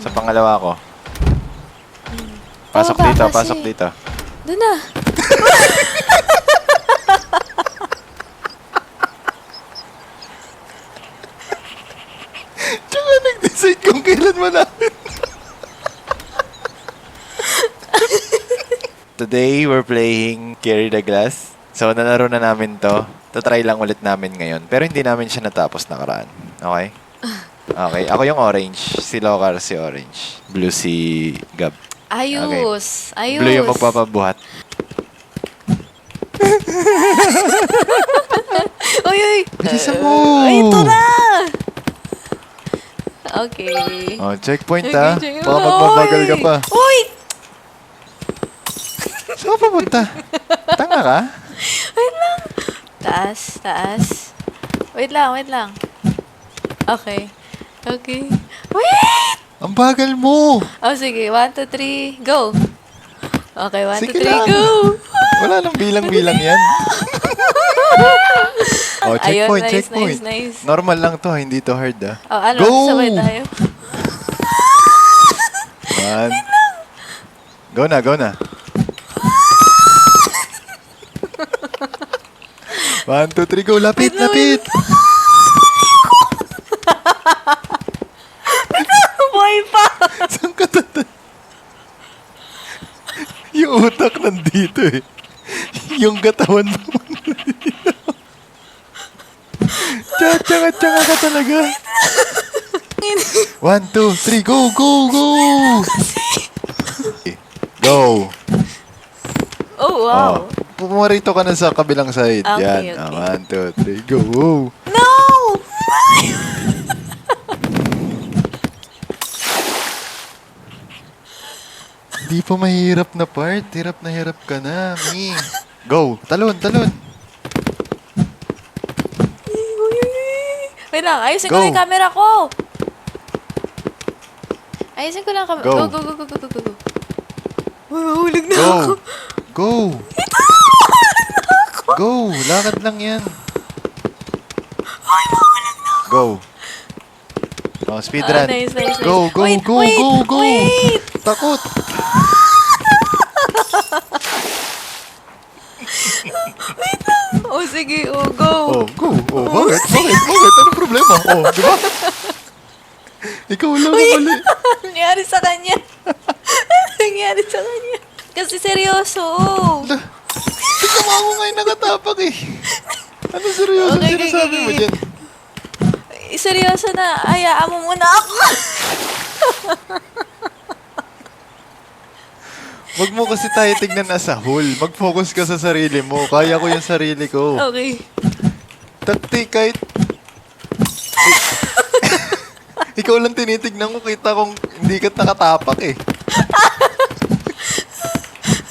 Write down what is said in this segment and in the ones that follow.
Sa pangalawa ko. Pasok Pababa dito, kasi. pasok dito. Doon na. Tsaka nag-decide kung kailan malapit. Today, we're playing Carry the Glass. So, nalaro na namin to. Tatry lang ulit namin ngayon. Pero hindi namin siya natapos nakaraan. Okay? Okay. Ako yung orange. Si Locar si orange. Blue si Gab. Ayos. Ayos. Blue yung magpapabuhat. Uy, uy. Bilisan mo! Ay, ito na! Okay. Oh, checkpoint Okay, ah. check- Baka magbabagal ka pa. Uy! Saan ka pupunta? Tanga ka? Wait lang. Taas, taas. Wait lang, wait lang. Okay. Okay. Wait! Ang bagal mo! Oh, sige. One, two, three, go. Okay, one, Sige two, three, lang. go. Wala nang bilang-bilang yan. oh, Ayun, checkpoint, nice, checkpoint. nice, nice. Normal lang to, hindi to hard ah. Oh, ano? Go! Sabay tayo. One. Go na, go na. One, two, three, go. Lapit, lapit. Boy pa! Saan ka tata? Yung nandito eh. Yung katawan mo nandito. Tsaka-tsaka ka talaga. One, two, three, go, go, go! Go! Oh, wow. Oh, pumarito ka na sa kabilang side. Okay, Yan. okay. Ah, one, two, three, go. No! Di pa mahirap na part. Hirap na hirap ka na, Mi. Go. Talon, talon. Wait lang, ayusin ko Go. na yung camera ko. Ayusin ko lang camera. Go. Go, go, go, go, go, go, go. go. Mahulog na Go. ako. Go. Go. Lakad lang yan. Go. Oh, speed Ah, run. nice, nice, nice. Go, go, Wait, go, wait, go, go. wait. Takot. Oh, sige, oh, go. Oh, go. Oh, bakit? Bakit? Bakit? Anong problema? Oh, di ba? Ikaw lang ang mali. Ano nangyari sa kanya? Ano nangyari sa kanya? Kasi seryoso. Ala, Ikaw ako ngayon nakatapak eh. Ano seryoso Okay, okay, sinasabi mo okay. dyan? Seryoso na, hayaan mo muna ako. Wag mo kasi tayo tignan as a whole. Mag-focus ka sa sarili mo. Kaya ko yung sarili ko. Okay. Takti kahit... Ikaw lang tinitignan ko. Kita kong hindi ka nakatapak eh.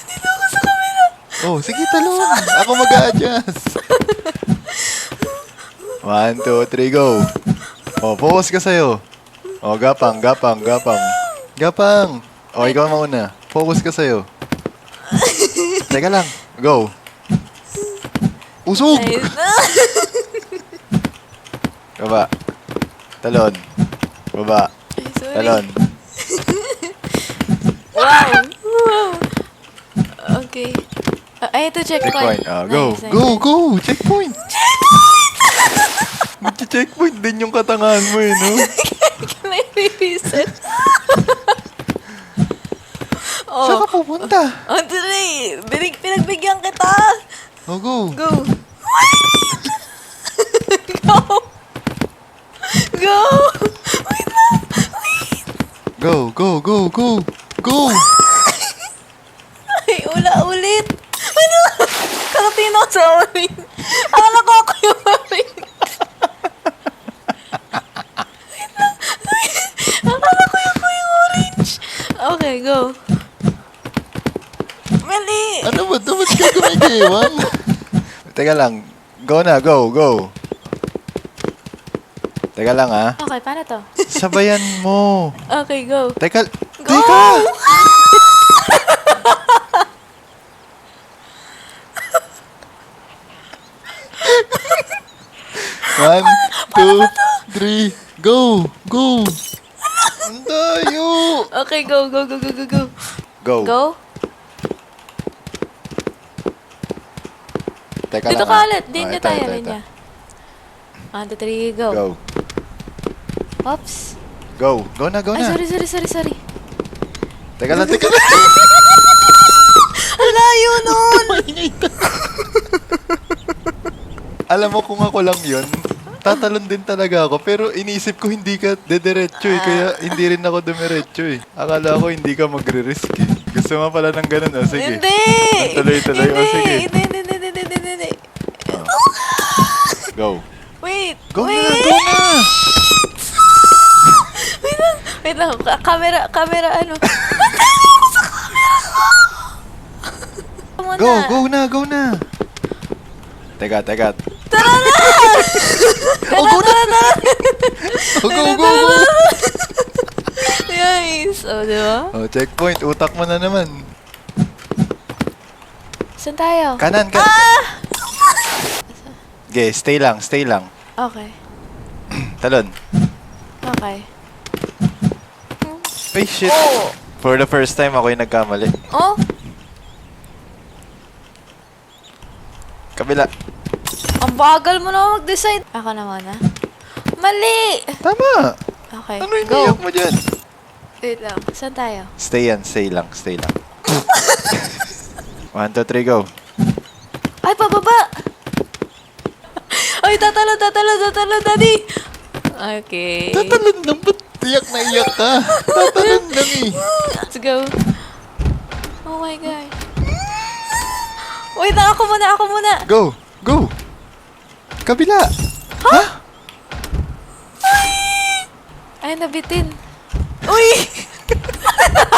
Dito ako sa camera. Oh, sige talon. Ako mag-a-adjust. One, two, three, go. Oh, focus ka sa'yo. Oh, gapang, gapang, gapang. Gapang. Oh, ikaw mauna. Focus ka sa'yo. Teka lang. Go. Usog! Ayun na. Baba. Talon. Baba. Ay, sorry. Talon. Wow. wow. Okay. Ah, ay, ito checkpoint. Checkpoint. Ah, go. Nice, nice, Go, nice. go. Checkpoint. Checkpoint din yung katangahan mo eh, no? May reset. Saan oh. Andre, binig, pinagbigyan kita. Oh, go. Go. Go. Go. Wait lang. Wait. Go, go, go, go. Go. Ay, ula ulit. Ano? Kakatin ako sa orange. Akala ko ako yung orange. Wait lang. Wait. Akala ko yung ako yung orange. Okay, go. Mali. Ano ba? Dapat ka kumikiwan? Teka lang. Go na, go, go. Teka lang ah. Okay, paano to? Sabayan mo. Okay, go. Teka. Go! Teka. One, two, three, go, go. Ang tayo! Okay, go, go, go, go, go, go. Go. Go? Teka Dito lang, ka ah. ulit. Oh, Linya ito, tayo, ito, ito. linya. One, two, three, go. Go. Oops. Go. Go na, go Ay, na. sorry, sorry, sorry, sorry. Teka lang, teka lang. Ang layo nun! Alam mo kung ako lang yun, tatalon din talaga ako. Pero iniisip ko hindi ka dederecho eh. Kaya hindi rin ako dumiretso eh. Akala ko hindi ka magre-risk eh. Gusto mo pala ng ganun oh. Sige. Hindi! Tuloy-tuloy. Hindi, Oh, sige. Hindi, hindi, hindi, hindi, hindi, hindi. Go. Wait, Go wait. na, go na! Wait lang, wait lang. Camera, camera, ano? Go, go na, go na! Teka, teka. Tara na! Oh, go na! Oh, go, go, go! Nice. O, di ba? Oh, checkpoint. Utak mo na naman. Saan tayo? Kanan, kanan. Ah! Okay, stay lang, stay lang. Okay. Talon. Okay. Ay, shit. Oh! For the first time, ako yung nagkamali. Oh? Kabila. Ang bagal mo na mag-decide. Ako na muna. Mali! Tama! Okay, Ano yung go. iyak mo dyan? Wait lang. Saan tayo? Stay yan, stay lang, stay lang. One, two, three, go. Ay, pababa! Ay, tatalo, tatalo, tatalo, daddy! Okay. Tatalon lang, ba't iyak na iyak ka? Tatalon lang eh. Let's go. Oh my God. Wait ako muna, ako muna. Go, go. Kabila. Ha? Ay, nabitin. Uy!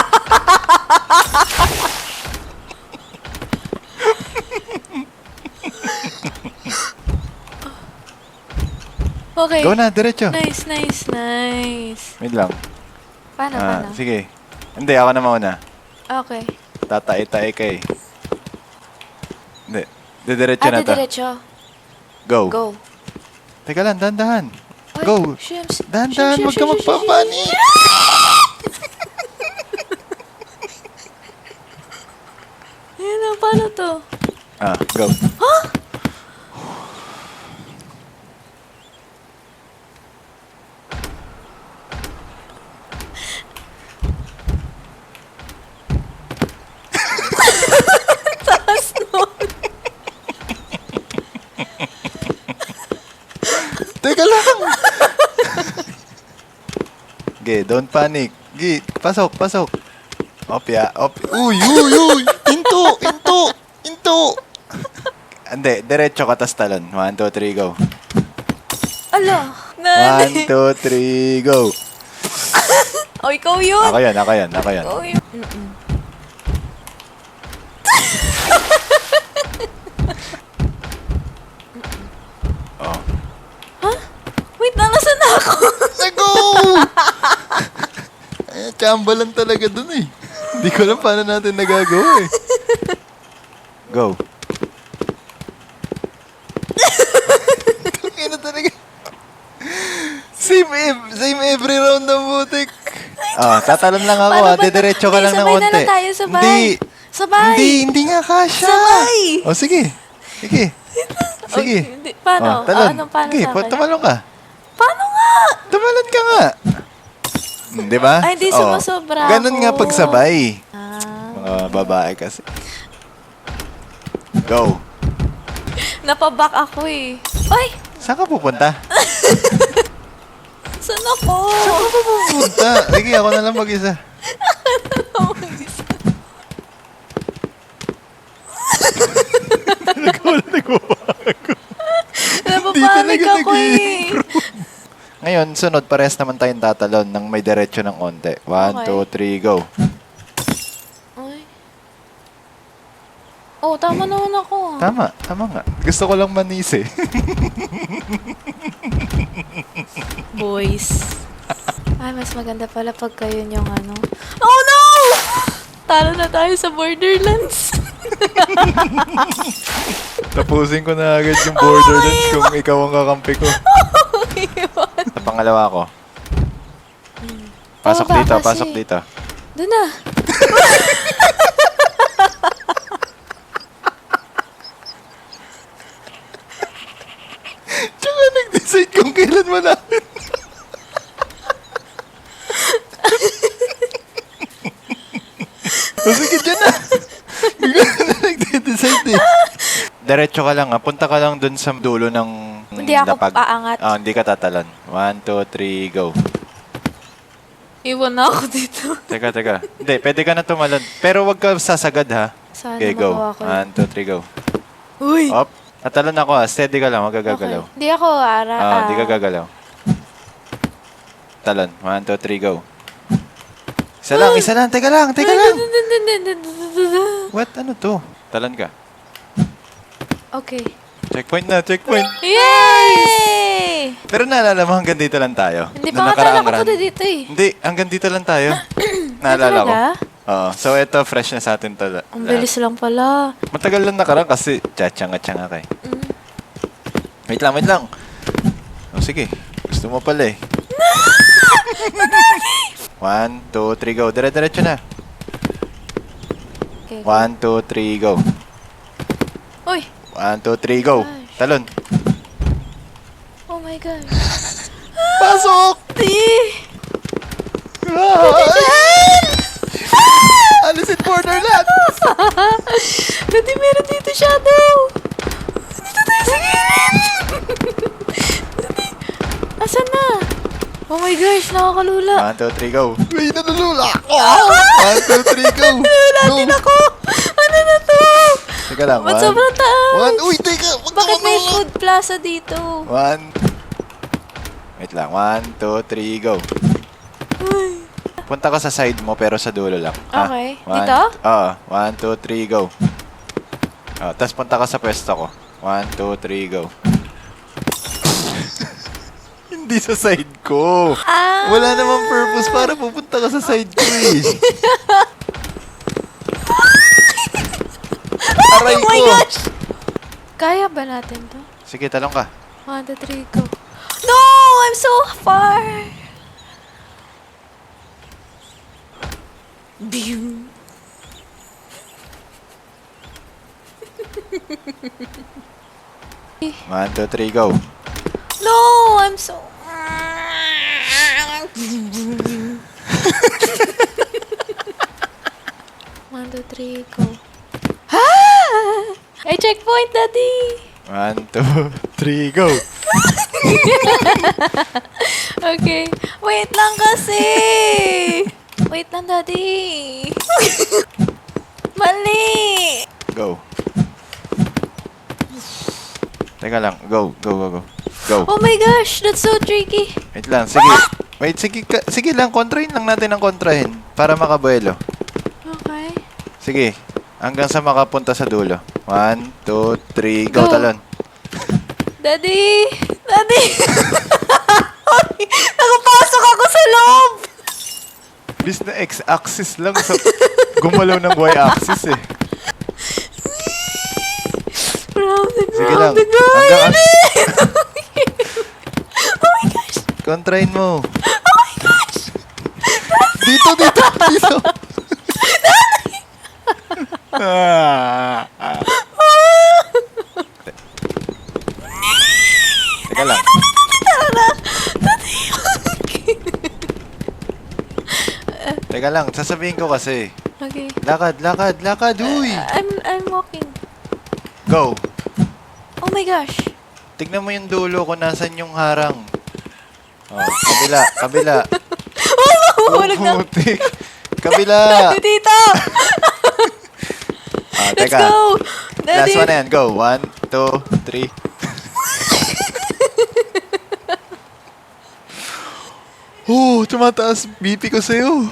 okay. Go na, diretso. Nice, nice, nice. Wait lang. Paano, Ah, paano? sige. Hindi, ako na mauna. Okay. Tatae-tae ka eh. Hindi. Didiretso Ah, na to. diretso. Go. Go. Teka lang, dahan-dahan. Go. Shims. Dahan-dahan, huwag ka shims, shims, shims, magpapani. Ayun na, paano to? Ah, go. Taas nun. Teka lang. Okay, don't panic. Gi, pasok, pasok. Opya, op. Uy, uy, uy. Into, into, into. Hindi, diretso ka tas talon. One, two, three, go. Ala, One, nani. two, three, go. Oh, ikaw yun. Ako yan, ako yan, ako yan. Ikaw yun. Mm-mm. Oh. Wait na, nasan na ako? Nago! Eh, chamba lang talaga dun eh. Hindi ko alam paano natin nagagawa eh. Go. Tangina talaga. Same, ev- same every round ng butik. Ah, tatalon lang ako Paano ah. ba to? Didiretso ka Hindi, lang ng sabay na konti. lang tayo, sabay. Hindi. Sabay. Hindi, hindi nga kasha. Sabay. O sige. Sige. Sige. Oh, hindi. Paano? Oh, talon. Ah, anong paano Sige, sa akin? tumalon ka. Paano nga? Tumalon ka nga. Di ba? Ay, di Oh. sumusobra Ganun nga pagsabay. Ah, Mga babae kasi. Go. napaback ako eh. Ay, Saan ka pupunta? saan ako? Saan ka pupunta? Sige, ako na lang mag-isa. Nagbabago. Napapanik ako eh. Ngayon, sunod, pares naman tayong tatalon ng may diretso ng onte. One, Okay. two, three, go. Ay. Oh, tama naman ako. ah. Tama, tama nga. Gusto ko lang manis eh. Boys. Ay, mas maganda pala pag kayo yung ano. Oh no! Talo na tayo sa Borderlands. Tapusin ko na agad yung Borderlands kung ikaw ang kakampi ko. Sa pangalawa ko. Pasok Pababa dito, kasi. pasok dito. Doon na. Tsaka nag-decide kung kailan malapit. o sige, dyan na. Bigla na nag-decide eh. Diretso ka lang ah. Punta ka lang dun sa dulo ng Hindi ako lapag. paangat. Ah, hindi ka tatalon. One, two, three, go. Iwan na ako dito. Teka, teka. Hindi, pwede ka na tumalon. Pero wag ka sasagad ha. Sana Okay, go. magawa ko. yun. One, two, three, go. Uy! Up. Natalon ako ah. Steady ka lang. Huwag ka gagalaw. Okay. Di ako, ara. Ah, hindi ka ah. gagalaw. Talon. One, two, three, go. Isa lang, isa lang. Teka lang, teka lang. What? Ano to? Talon ka. Okay. Checkpoint na, checkpoint. Yay! Pero naalala mo, hanggang dito lang tayo. Hindi Nung pa nga nakaraang talaga run. ako dito eh. Hindi, hanggang dito lang tayo. naalala ko. talaga? Oo. So, ito, fresh na sa atin to. Ang bilis lang pala. Matagal lang nakaraan kasi tsatsanga-tsanga ka eh. Mm. Wait lang, wait lang. Oh, sige. Gusto mo pala eh. One, two, three, go. Dire-diretso na. Okay. One, two, three, go. Uy! One, two, three, go. Gosh. Talon. Oh my God. Pasok! Di! Alice in Borderland! Dati meron dito shadow! Dito tayo sa gilid! Asan na? Oh my gosh, nakakalula. One, two, three, go. Uy, nalulula ako! One, two, three, go! Nalula din ako! Ano na to? Teka lang. Ba't One, sobrang taas? One, uy, teka! Wag Bakit may food plaza dito? One. Wait lang. One, two, three, go. Uy. Punta ka sa side mo pero sa dulo lang. ha? Okay. One, Dito? Oo. one, two, three, go. Oh, Tapos punta ka sa pwesto ko. One, two, three, go. Hindi sa side ko. Ah! Wala namang purpose para pupunta ka sa side ko eh. Aray Oh my ko. gosh! Kaya ba natin to? Sige, talong ka. One, two, three, go. No! I'm so far! Bing! One, two, three, go. No! I'm so... One, two, three, go. Ah! Checkpoint, daddy! One, two, three, go. Okay. Wait lang kasi! Wait lang, daddy! Mali! Go. Teka lang. Go, go, go, go. Go. Oh my gosh, that's so tricky. Wait lang. Sige. Wait, sige, ka- sige lang. Kontrahin lang natin ang kontrahin. Para makabuelo. Okay. Sige. Hanggang sa makapunta sa dulo. One, two, three, go, Go. talon. Daddy! Daddy! Nakapasok ako sa loob! Bis na x-axis lang sa gumalaw ng y-axis eh. Round and Sige round lang. Hanggang oh my gosh! kontrahin mo. Oh my gosh! Dito, dito, dito. Ah, ah. Teka lang. Teka lang, sasabihin ko kasi. Okay. Lakad, lakad, lakad, uy! I'm, I'm walking. Go! Oh my gosh! Tignan mo yung dulo kung nasan yung harang. Oh, kabila, kabila. Mahulog na. Putik. Kabila. Dito! Ah, Let's teka. go! Last Daddy! one na yan. Go. One, two, three. oh, tumataas BP ko sa'yo.